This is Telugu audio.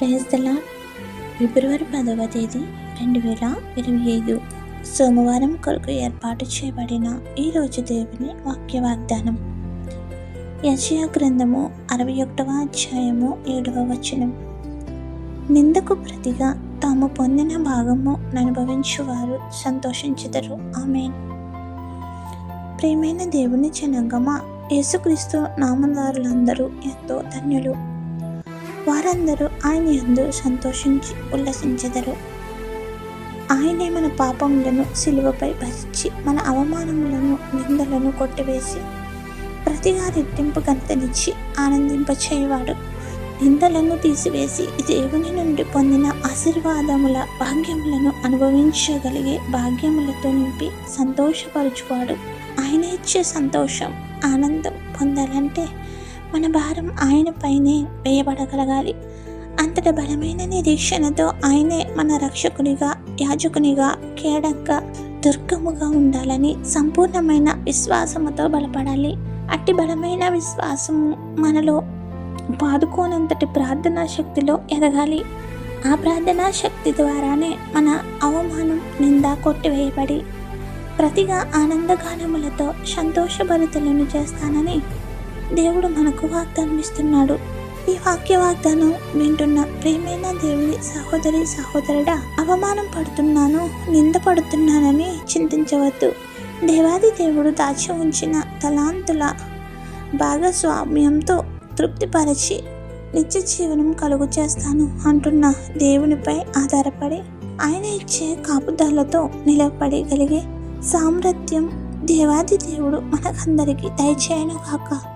ప్రేస్తల ఫిబ్రవరి పదవ తేదీ రెండు వేల ఇరవై ఐదు. సోమవారం కొరకు ఏర్పాటు చేయబడిన ఈరోజు దేవుని వాక్య వాగ్దానం యశయా గ్రంథము అరవై ఒకటవ అధ్యాయము ఏడవ వచనం. నిందకు ప్రతిగా తాము పొందిన భాగము అనుభవించువారు సంతోషించుదరు. ఆమె ప్రియమైన దేవుని జనంగమా యేసుక్రీస్తు నామదారులందరూ ఎంతో ధన్యులు. వారందరూ ఆయన ఎందు సంతోషించి ఉల్లసించెదరు. ఆయనే మన పాపములను సిలువపై భరించి మన అవమానములను నిందలను కొట్టివేసి ప్రతిగా రెట్టింపు ఘనతనిచ్చి ఆనందింపచేయవాడు. నిందలను తీసివేసి దేవుని నుండి పొందిన ఆశీర్వాదముల భాగ్యములను అనుభవించగలిగే భాగ్యములతో నింపి సంతోషపరచువాడు. ఆయన ఇచ్చే సంతోషం ఆనందం పొందాలంటే మన భారం ఆయన పైనే వేయబడగలగాలి. అంతటి బలమైన నిరీక్షణతో ఆయనే మన రక్షకునిగా యాజకునిగా కేడగ్గా దుర్గముగా ఉండాలని సంపూర్ణమైన విశ్వాసముతో బలపడాలి. అట్టి బలమైన విశ్వాసము మనలో పాదుకోనంతటి ప్రార్థనా శక్తిలో ఎదగాలి. ఆ ప్రార్థనా శక్తి ద్వారానే మన అవమానం నింద కొట్టివేయబడి ప్రతిగా ఆనందగానములతో సంతోషభరితులను చేస్తానని దేవుడు మనకు వాగ్దానం ఇస్తున్నాడు ఈ వాక్య వాగ్దానం వింటున్న ప్రేమైన దేవుని సహోదరి సహోదరుడా అవమానం పడుతున్నాను నింద పడుతున్నానని చింతించవద్దు. దేవాది దేవుడు దాచి ఉంచిన తలాంతుల భాగస్వామ్యంతో తృప్తిపరచి నిత్య జీవనం కలుగు చేస్తాను అంటున్న దేవునిపై ఆధారపడి ఆయన ఇచ్చే కాపుదలతో నిలబడగలిగే సామర్థ్యం దేవాది దేవుడు మనకందరికీ దయచేయను కాక